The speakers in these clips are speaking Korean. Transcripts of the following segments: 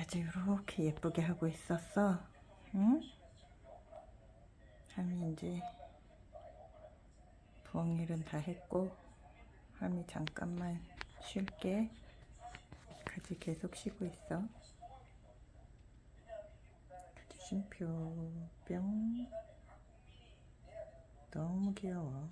우리까지 이렇게 예쁘게 하고 있었어. 응? 함이 이제 부엌일은 다 했고 함이 잠깐만 쉴게. 가지 계속 쉬고 있어. 가지 쉼표 뿅. 너무 귀여워.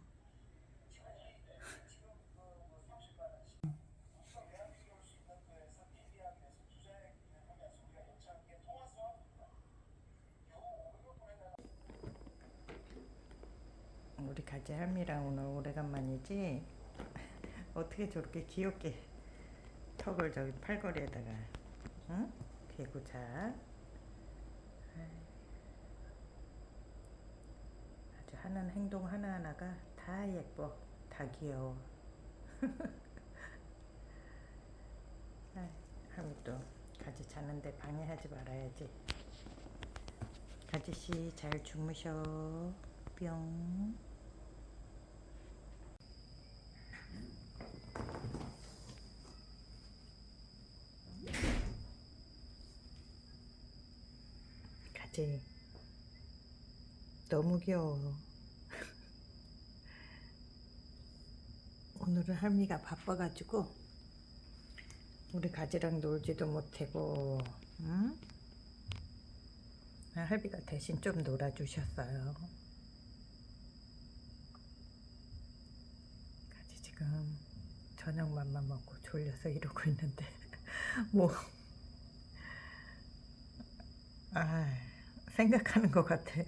우리 가지 할미랑 오늘 오래간만이지? 어떻게 저렇게 귀엽게 턱을 저기 팔걸이에다가 응? 개고 자. 아주 하는 행동 하나하나가 다 예뻐. 다 귀여워. 할미 또 가지 자는데 방해하지 말아야지. 가지씨 잘 주무셔. 뿅 가지 너무 귀여워 오늘은 할미가 바빠가지고 우리 가지랑 놀지도 못하고 응? 아, 할비가 대신 좀 놀아주셨어요. 가지 지금 저녁밥만 먹고 졸려서 이러고 있는데. 뭐. 아, 생각하는 것 같아.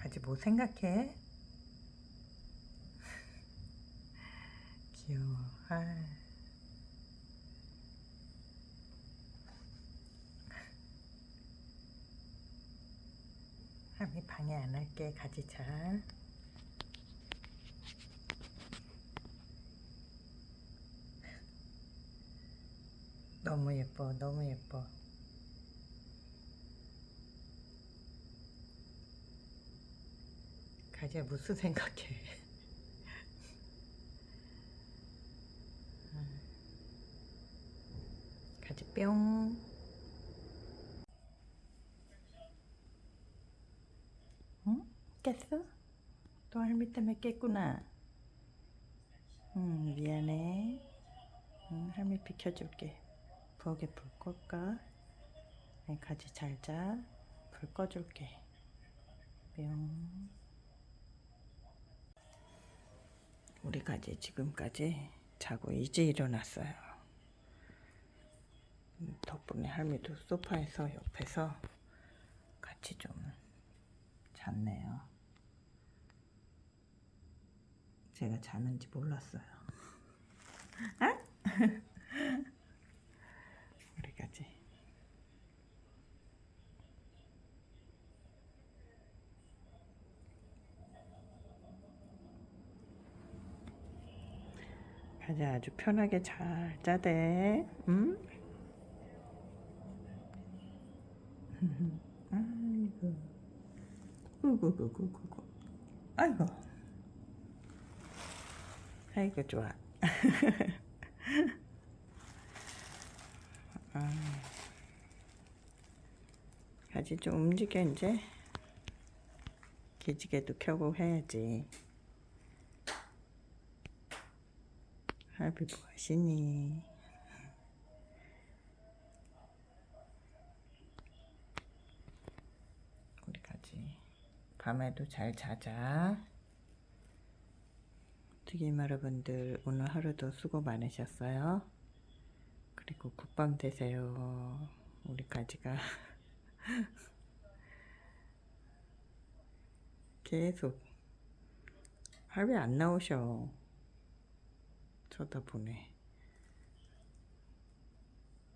가지 뭐 생각해? 귀여워. 아. 함이 방해 안 할게 가지 잘. 너무 예뻐, 너무 예뻐. 가지야 무슨 생각해? 음. 가지 뿅. 응? 깼어? 또 할미 때문에 깼구나. 응, 미안해. 응, 할미 비켜줄게. 부엌에 불 끌까? 네, 가지 잘 자. 불 꺼줄게. 뿅. 우리 가지 지금까지 자고 이제 일어났어요. 음, 덕분에 할미도 소파에서 옆에서 같이 좀 잤네요. 제가 자는지 몰랐어요. 아? 우리 가지. 가지 아주 편하게 잘 자대. 응? 아이고. 구구구구구구. 아이고. 아이고 좋아. 아. 가지 좀 움직여 이제. 기지개도 켜고 해야지. 할비 뭐 하시니? 우리 가지 밤에도 잘 자자. 튀김 여러분들 오늘 하루도 수고 많으셨어요. 그리고 국밤 되세요. 우리 가지가 계속 할비 안 나오셔. 쳐다보네.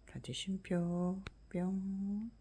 가지 쉼표 뿅.